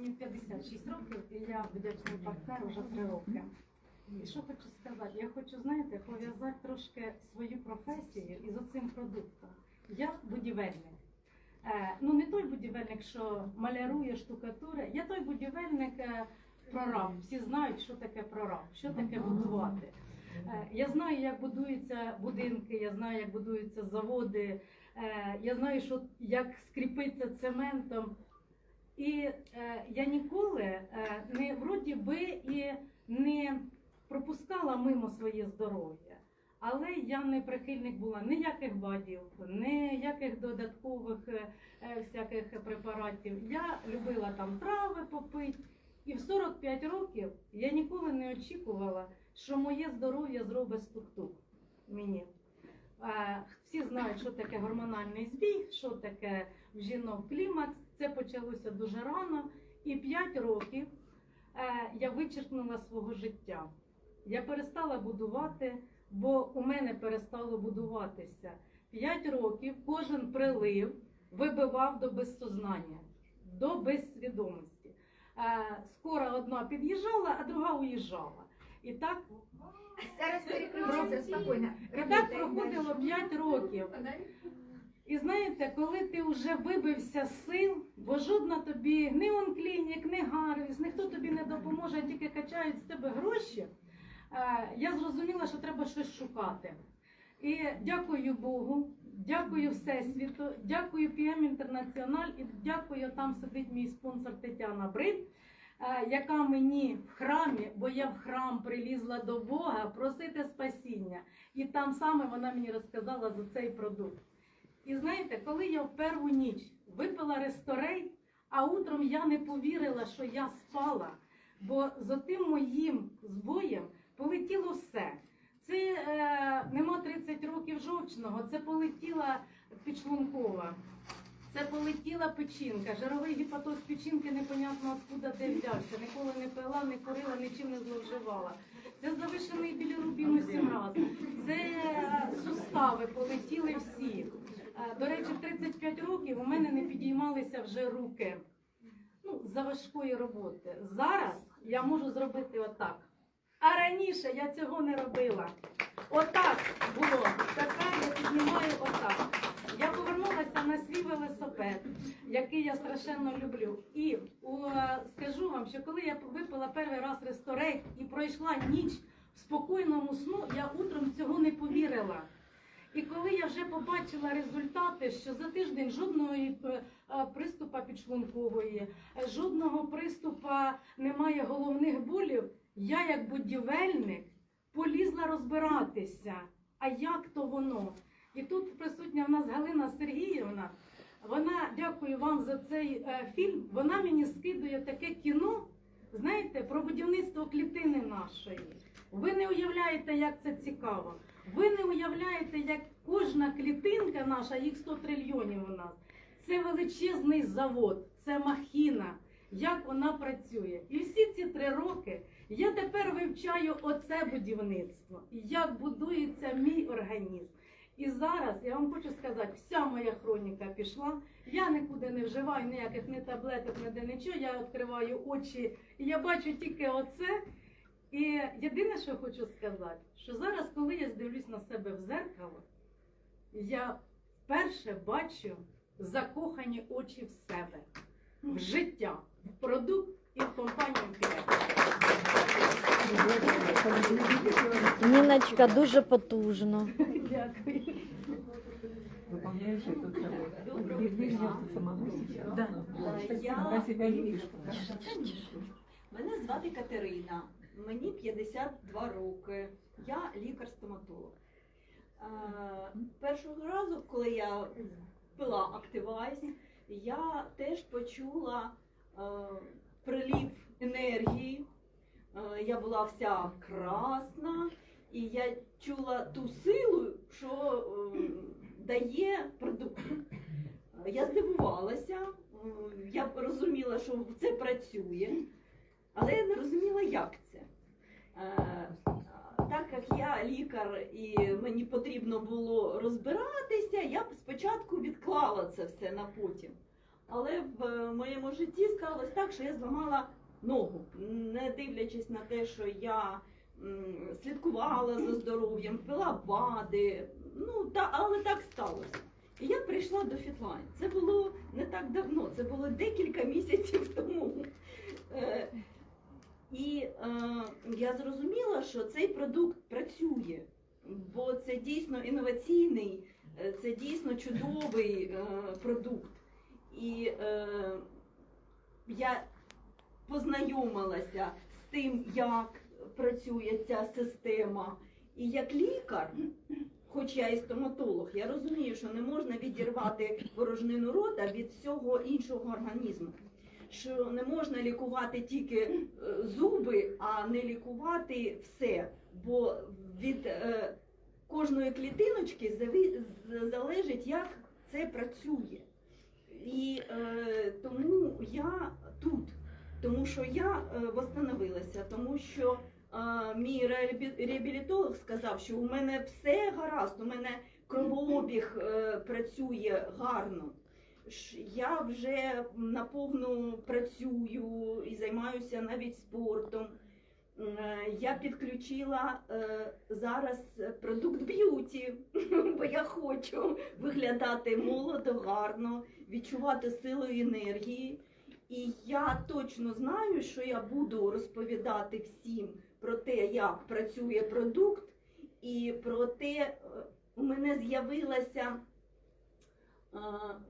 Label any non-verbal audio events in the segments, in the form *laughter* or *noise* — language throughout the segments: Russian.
Мені 56 років, і я вдячний партнер вже 3 роки. І що хочу сказати? Я хочу, знаєте, пов'язати трошки свою професію із оцим продуктом. Я будівельник. Е, ну не той будівельник, що малярує штукатури, я той будівельник е, прораб. Всі знають, що таке прораб, що таке будувати. Е, я знаю, як будуються будинки, я знаю, як будуються заводи, е, я знаю, що, як скріпиться цементом. І е, я ніколи е, не вроді би і не пропускала мимо своє здоров'я. Але я не прихильник була ніяких БАДів, ніяких додаткових е, е, всяких препаратів. Я любила там трави попити. І в 45 років я ніколи не очікувала, що моє здоров'я зробить стук-тук мені. Е, Всі знають, що таке гормональний збій, що таке в жінок клімакс. Це почалося дуже рано. І 5 років е, я вичерпнула свого життя. Я перестала будувати, бо у мене перестало будуватися. 5 років кожен прилив вибивав до безсознання, до безсвідомості. Е, Скоро одна під'їжджала, а друга уїжджала. І так, Зараз переключиться спокійно. і так проходило 5 років. І знаєте, коли ти вже вибився з сил, бо жодна тобі ні онклінік, ні гарвіс, ніхто тобі не допоможе, а тільки качають з тебе гроші. е, Я зрозуміла, що треба щось шукати. І дякую Богу, дякую Всесвіту, дякую PM Інтернаціональ і дякую, там сидить мій спонсор Тетяна Брид, е, яка мені в храмі, бо я в храм прилізла до Бога просити спасіння. І там саме вона мені розказала за цей продукт. І знаєте, коли я в першу ніч випила ресторей, а утром я не повірила, що я спала, бо з отим моїм збоєм полетіло все. Це е, нема 30 років жовчного, це полетіла підшлункова, це полетіла печінка, жировий гепатоз печінки непонятно откуда де взявся. Ніколи не пила, не курила, нічим не зловживала. Це завишений білірубін сім разів. Це е, сустави полетіли всі. До речі, в 35 років у мене не підіймалися вже руки. Ну, за важкої роботи. Зараз я можу зробити отак. А раніше я цього не робила. Отак було. Тепер я піднімаю отак. Я повернулася на свій велосипед, який я страшенно люблю. І о, скажу вам, що коли я випила перший раз ресторейт і пройшла ніч в спокійному сну, я утром цього не повірила. І коли я вже побачила результати, що за тиждень жодного е, е, приступа підшлункової, е, жодного приступа немає головних болів, я як будівельник полізла розбиратися. А як то воно? І тут присутня в нас Галина Сергіївна. Вона, дякую вам за цей фільм. Вона мені скидує таке кіно, знаєте, про будівництво клітини нашої. Ви не уявляєте, як це цікаво. Ви не уявляєте, як кожна клітинка наша, їх 100 трильйонів у нас, це величезний завод, це махіна, як вона працює. І всі ці три роки я тепер вивчаю оце будівництво, як будується мій організм. І зараз я вам хочу сказати, вся моя хроніка пішла. Я нікуди не вживаю ніяких ні таблеток, ніде нічого. Я відкриваю очі і я бачу тільки оце. І єдине, що хочу сказати, що зараз, коли я здивлюсь на себе в зеркало, я вперше бачу закохані очі в себе, в життя, в продукт і в компанію «Пірек». Ніночка дуже потужно. Дякую. Выполняешь эту работу. Доброго Ты видишь дня. самому сейчас. Да. Я- Когда себя видишь. Мене звати Катерина, мені 52 роки. Я лікар-стоматолог. Е, Першого разу, коли я пила Активайз, я теж почула е, прилив енергії. Е, Я була вся красна, і я чула ту силу, що дає продукт. Я здивувалася, я розуміла, що це працює, але я не розуміла, як це. Е, Так як я лікар і мені потрібно було розбиратися, я спочатку відклала це все на потім. Але в е, моєму житті сталося так, що я зламала ногу, не дивлячись на те, що я слідкувала за здоров'ям, пила БАДи. Ну, та, але так сталося. І я прийшла до Фітлайн. Це було не так давно, це було декілька місяців тому. І е, я зрозуміла, що цей продукт працює, бо це дійсно інноваційний, е, це дійсно чудовий е, продукт. І е, я познайомилася з тим, як працює ця система. І як лікар, хоч я і стоматолог, я розумію, що не можна відірвати порожнину рота від всього іншого організму. Що не можна лікувати тільки е, зуби, а не лікувати все. Бо від е, кожної клітиночки залежить, як це працює. І е, тому я тут, тому що я восстановилася, тому що мій реабі- реабілітолог сказав, що у мене все гаразд, у мене кровообіг працює гарно. Я вже наповну працюю і займаюся навіть спортом. Е, Я підключила е, зараз продукт б'юті, *laughs* бо я хочу виглядати молодо, гарно, відчувати силу і енергії. І я точно знаю, що я буду розповідати всім про те, як працює продукт, і про те, е, у мене з'явилася,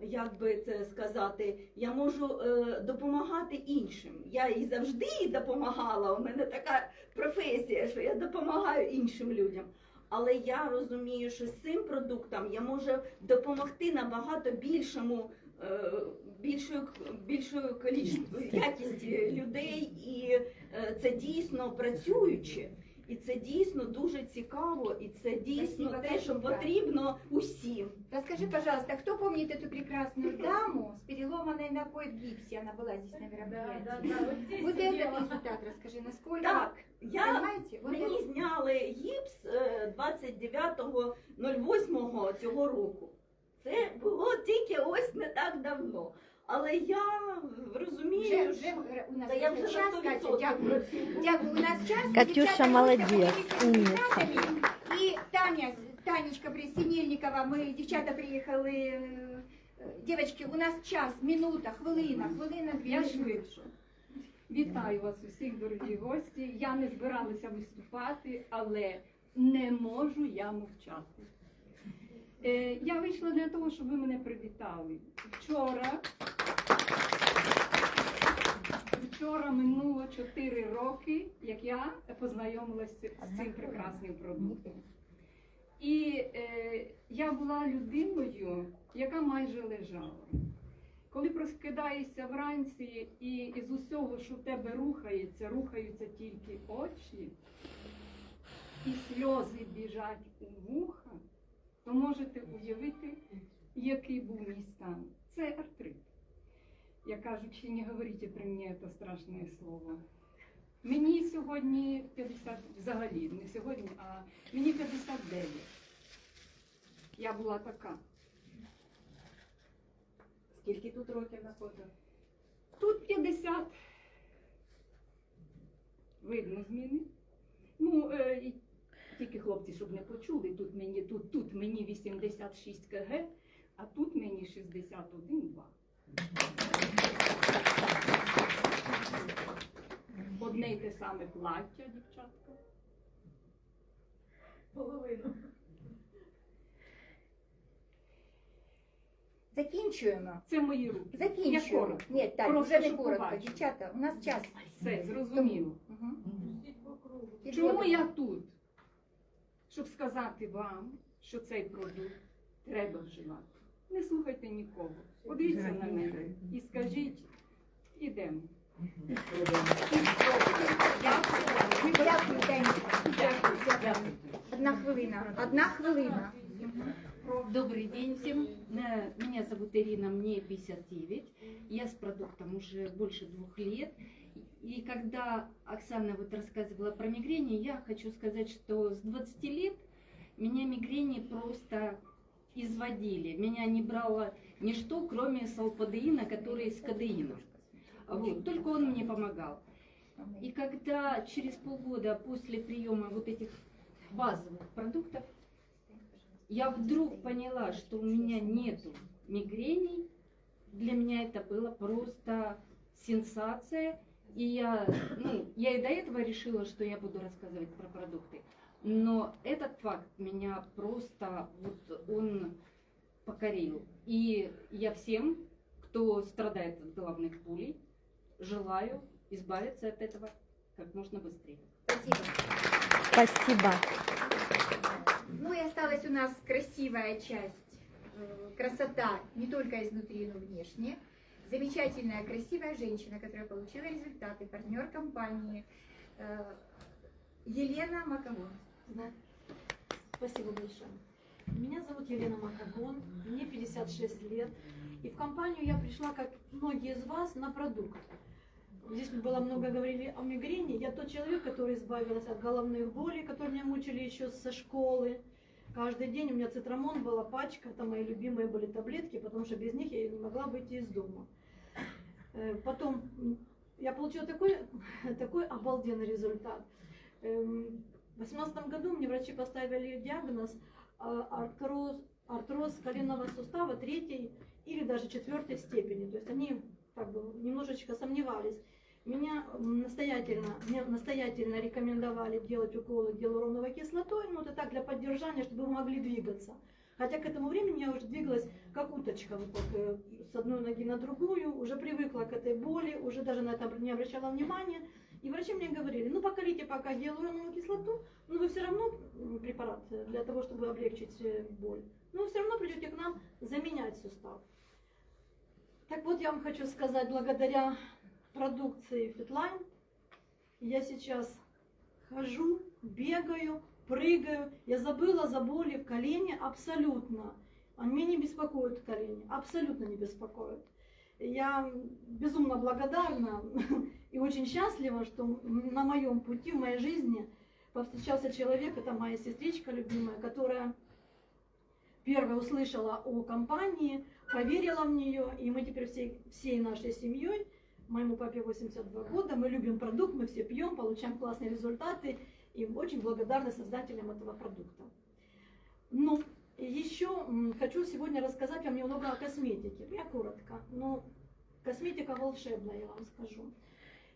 як би це сказати, я можу е, допомагати іншим. Я і завжди допомагала. У мене така професія, що я допомагаю іншим людям. Але я розумію, що з цим продуктом я можу допомогти набагато більшому, е, більшою, більшою кількістю людей, і е, це дійсно працююче. І це дійсно дуже цікаво, і це дійсно Спасибо те, що большое. потрібно усім. Расскажи, пожалуйста, кто помнит эту прекрасную даму с переломанной ногой в гипсе? Она была здесь на мероприятии. Вот этот результат расскажи, насколько... Так, я Понимаете? Вот Мені это- зняли гіпс е, 29.08 цього року. Це було тільки ось не так давно. Але я розумію, Вже, вже що у нас Та я вже час, на Катя, 100% дякую. Дякую, у нас час. Катюша Дівчата, молодець, можете умниця. І Таня, Танечка Синельникова, ми, дівчата приїхали. е, Дівчатки, у нас час, минута, хвилина, хвилина, дві. Я швидше. Вітаю вас усіх, дорогі гості. Я не збиралася виступати, але не можу я мовчати. Е, я вийшла для того, щоб ви мене привітали. Вчора, вчора минуло 4 роки, як я познайомилася з цим прекрасним продуктом. І е, я була людиною, яка майже лежала. Коли прокидаєшся вранці і із усього, що в тебе рухається, рухаються тільки очі, і сльози біжать у вуха, то можете уявити, який був мій стан. Це артрит. Я кажу, чи не говорите при мені це страшне слово. Мені сьогодні 50, взагалі, не сьогодні, а мені 59. Я була така. Скільки тут років на фото? Тут 50. Видно зміни. Ну, е, тільки хлопці, щоб не почули, тут мені, тут, тут мені 86 кг, а тут мені 61,2. Одне й те саме плаття, дівчатка. Половину. Закінчуємо. Це мої руки. Я Закінчуємо. коротко. Ні, так, Просто, вже не щоб коротко. побачити. Дівчата, у нас час. Все, зрозуміло. Угу. Чому я тут? Щоб сказати вам, що цей продукт треба вживати. Не слухайте нікого. Подивіться на мене і скажіть, ідемо. Дякую. Дякую, Дякую. Одна хвилина. Одна хвилина. Добрый день всем. Э, Меня зовут Ирина, мне 59. Я с продуктом уже больше двух лет. И когда Оксана вот рассказывала про мигрени, я хочу сказать, что с 20 лет меня мигрени просто изводили. Меня не брало ничто, кроме салпадеина, который с кадеином. Вот, только он мне помогал. И когда через полгода после приема вот этих базовых продуктов, я вдруг поняла, что у меня нету мигрений, для меня это было просто сенсация. И я, ну, я и до этого решила, что я буду рассказывать про продукты. Но этот факт меня просто, вот он покорил. И я всем, кто страдает от головных болей, желаю избавиться от этого как можно быстрее. Спасибо. Спасибо. Ну и осталась у нас красивая часть. Э, Красота не только изнутри, но и внешне. Замечательная, красивая женщина, которая получила результаты, партнер компании э, Елена Макавон. Да. Спасибо большое. Меня зовут Елена Макагон, мне 56 лет. И в компанию я пришла, как многие из вас, на продукт. Здесь было много говорили о мигрени. Я тот человек, который избавился от головных болей, которые меня мучили еще со школы. Каждый день у меня цитрамон была пачка, это мои любимые были таблетки, потому что без них я не могла выйти из дома. Э, Потом я получила такой, *laughs* такой обалденный результат. Эм, В 2018 году мне врачи поставили диагноз а, артроз, артроз коленного сустава третьей или даже четвертой степени. То есть они как бы немножечко сомневались. Меня настоятельно, мне настоятельно рекомендовали делать уколы гиалуроновой кислотой, ну это так для поддержания, чтобы вы могли двигаться. Хотя к этому времени я уже двигалась как уточка, вот так, э, с одной ноги на другую, уже привыкла к этой боли, уже даже на это не обращала внимания. И врачи мне говорили, ну покалите пока гиалуроновую кислоту, но вы все равно препарат э, для того, чтобы облегчить э, боль, но вы все равно придете к нам заменять сустав. Так вот, я вам хочу сказать, благодаря продукции Fitline я сейчас хожу, бегаю, прыгаю. Я забыла за боли в колене абсолютно. Они меня не беспокоят колени, абсолютно не беспокоят. Я безумно благодарна *laughs* и очень счастлива, что на моем пути, в моей жизни повстречался человек, это моя сестричка любимая, которая первая услышала о компании, поверила в нее, и мы теперь всей, всей нашей семьей, моему папе 82 года, мы любим продукт, мы все пьем, получаем классные результаты, и очень благодарны создателям этого продукта. Ну, еще хочу сегодня рассказать вам немного о косметике. Я коротко, но косметика волшебная, я вам скажу.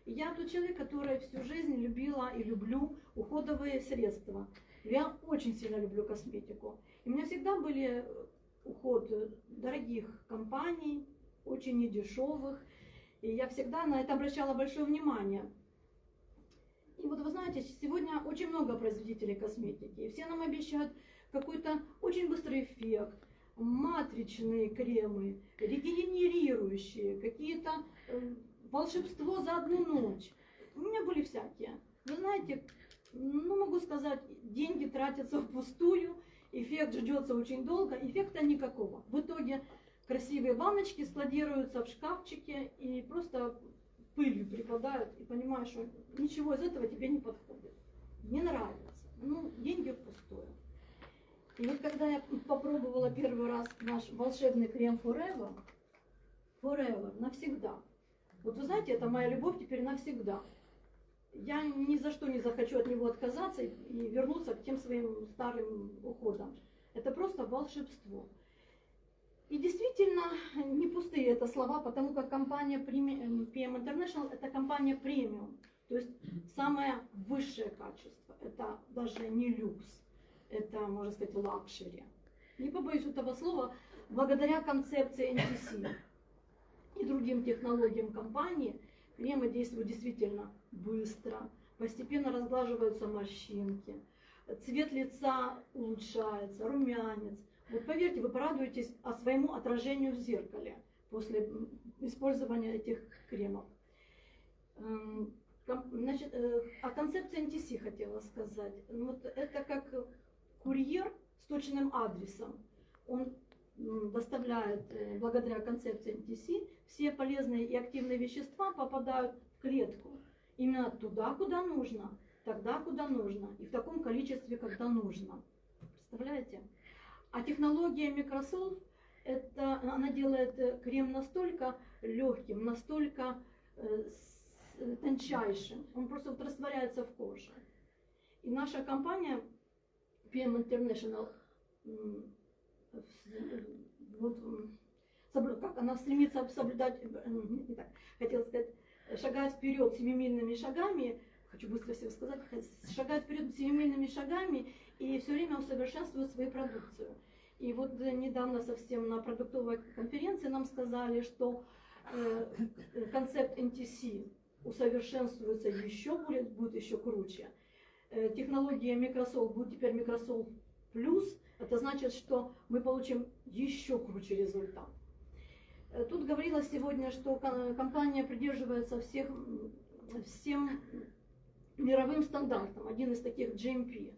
Я тот человек, который всю жизнь любила и люблю уходовые средства. Я очень сильно люблю косметику. И у меня всегда были э, уход дорогих компаний, очень недешевых. И я всегда на это обращала большое внимание. И вот вы знаете, сегодня очень много производителей косметики. И все нам обещают какой-то очень быстрый эффект, матричные кремы, регенерирующие, какие-то э, волшебство за одну ночь. У меня были всякие. Вы знаете, ну могу сказать, деньги тратятся впустую, эффект ждется очень долго, эффекта никакого. В итоге красивые баночки складируются в шкафчике и просто пылью припадают, и понимаешь, что ничего из этого тебе не подходит. Не нравится. Ну, деньги впустую. И вот когда я попробовала первый раз наш волшебный крем Forever, Forever, навсегда. Вот вы знаете, это моя любовь теперь навсегда. Я ни за что не захочу от него отказаться и вернуться к тем своим старым уходам. Это просто волшебство. И действительно, не пустые это слова, потому как компания эм, PM International это компания премиум. То есть самое высшее качество. Это даже не люкс. Это, можно сказать, лакшери. Не побоюсь этого слова, благодаря концепции NTC и другим технологиям компании, кремы действуют действительно быстро, постепенно разглаживаются морщинки, цвет лица улучшается, румянец. Вот поверьте, вы порадуетесь о своему отражению в зеркале после использования этих кремов. Эм, Значит, э, о концепции NTC хотела сказать. Ну, Вот это как курьер с точным адресом. Он доставляет, э, благодаря концепции NTC, все полезные и активные вещества попадают в клетку. Именно туда, куда нужно, тогда, куда нужно, и в таком количестве, когда нужно. Представляете? А технология Microsoft Это она делает крем настолько легким, настолько э, тончайшим. Он просто вот растворяется в коже. И наша компания PM International вот, как она стремится соблюдать, не так, хотела сказать, шагать вперед семимильными шагами, хочу быстро все сказать, шагать вперед семимильными шагами и все время усовершенствует свою продукцию. И вот э, недавно совсем на продуктовой конференции нам сказали, что э, э, концепт NTC усовершенствуется еще, будет, будет еще круче. Э, технология Microsoft будет теперь Microsoft Plus. Это значит, что мы получим еще круче результат. Э, Тут говорилось сегодня, что ко- компания придерживается всех, всем мировым стандартам. Один из таких GMP.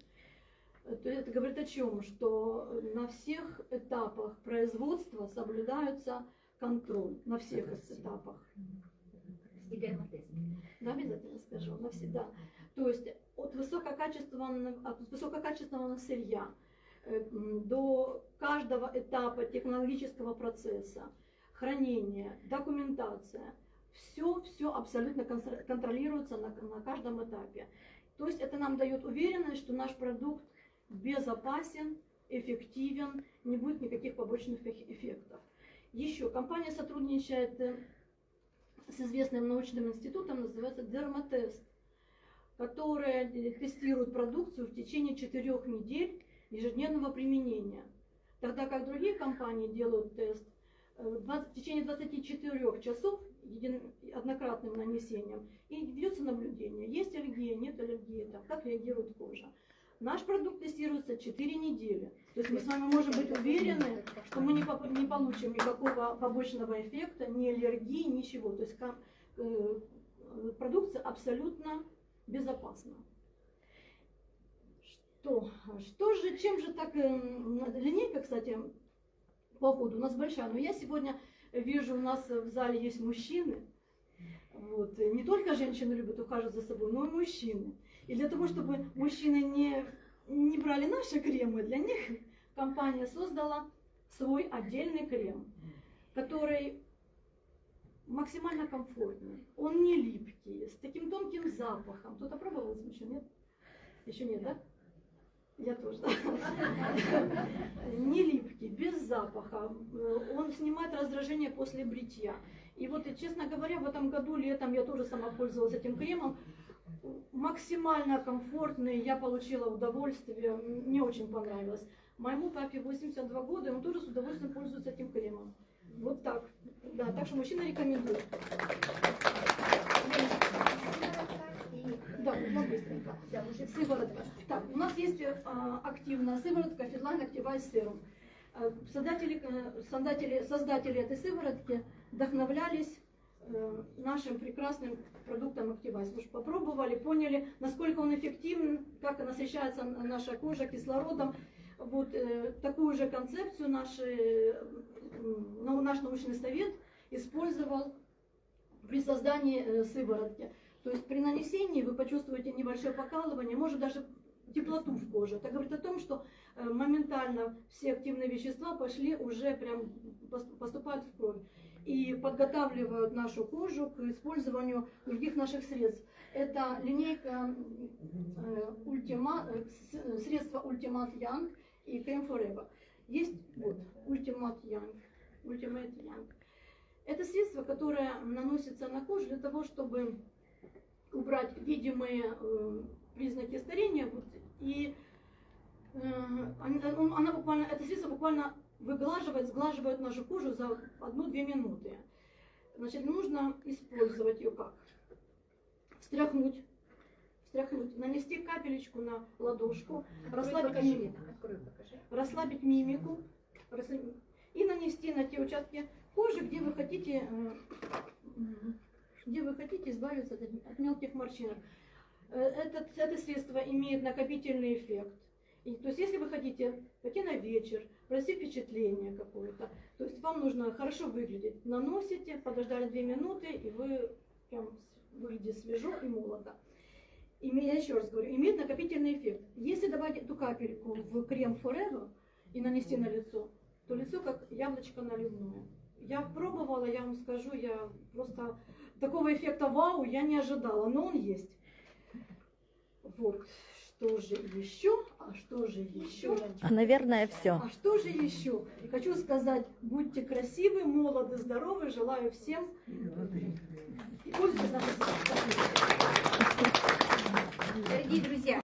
То это говорит о чем? Что на всех этапах производства соблюдается контроль. На всех этапах. Да, обязательно скажу, навсегда. То есть от высококачественного, от высококачественного сырья э, до каждого этапа технологического процесса, хранения, документация, все, все абсолютно контролируется на, на каждом этапе. То есть это нам дает уверенность, что наш продукт безопасен, эффективен, не будет никаких побочных эф- эффектов. Еще компания сотрудничает э, с известным научным институтом, называется Дермотест, который тестирует продукцию в течение четырех недель ежедневного применения. Тогда как другие компании делают тест э, в 20 в течение 24 часов един- однократным нанесением и ведется наблюдение, есть аллергия, нет аллергии, там, как реагирует кожа. Наш продукт тестируется 4 недели. То есть мы с вами можем быть уверены, что мы не, поп- не получим никакого побочного эффекта, ни аллергии, ничего. То есть э, э, продукция абсолютно безопасна. Что, что же, чем же так, э, линейка, кстати, по ходу у нас большая, но я сегодня вижу, у нас в зале есть мужчины, вот, не только женщины любят ухаживать за собой, но и мужчины. И для того, чтобы мужчины не, не брали наши кремы, для них компания создала свой отдельный крем, который максимально комфортный. Он не липкий, с таким тонким запахом. Кто-то пробовал из мужчин? Нет? Еще нет, да? Я тоже. *laughs* Не липкий, без запаха. Он снимает раздражение после бритья. И вот, честно говоря, в этом году летом я тоже сама пользовалась этим кремом. Максимально комфортный, я получила удовольствие, мне очень понравилось. Моему папе 82 года, и он тоже с удовольствием пользуется этим кремом. Вот так. Да, так что мужчина рекомендует. Да, ну быстренько. Да, уже Сыворотка. Так, у нас есть э, активная сыворотка Fitline Activize Serum. Э, Создатели, э, создатели, создатели этой сыворотки вдохновлялись нашим прекрасным продуктом Activize. Вы же попробовали, поняли, насколько он эффективен, как насыщается наша кожа кислородом. Вот э, такую же концепцию наш, э, наш научный совет использовал при создании э, сыворотки. То есть при нанесении вы почувствуете небольшое покалывание, может даже теплоту в коже. Это говорит о том, что э, моментально все активные вещества пошли уже прям пос- поступают в кровь и подготавливают нашу кожу к использованию других наших средств. Это линейка Ultima, э, э, средства Ultimate Young и крем Forever. Есть вот Ultimate Young, Ultimate Young. Это средство, которое наносится на кожу для того, чтобы убрать видимые э, признаки старения. Вот, и э, она, он- она буквально, это средство буквально выглаживает, сглаживает нашу кожу за одну-две минуты. Значит, нужно использовать ее как? Встряхнуть, встряхнуть, нанести капелечку на ладошку, расслабить покажи. мимику, Открой, расслабить мимику расслабить- и нанести на те участки кожи, где вы хотите, э, где вы хотите избавиться от, мелких морщинок. Э, Этот, это средство имеет накопительный эффект. И, то есть, если вы хотите пойти на вечер, пройти впечатление какое-то, то есть вам нужно хорошо выглядеть. Наносите, подождали две минуты, и вы прям выглядите свежо и молодо. Име- я еще раз говорю, имеет накопительный эффект. Если добавить эту капельку в крем Forever и нанести на лицо, то лицо как яблочко наливное. Я пробовала, я вам скажу, я просто такого эффекта вау я не ожидала, но он есть. Вот, что же еще, а что же еще? А, наверное, все. А что же еще? Хочу сказать, будьте красивы, молоды, здоровы, желаю всем. И пользуйтесь нашей Дорогие друзья.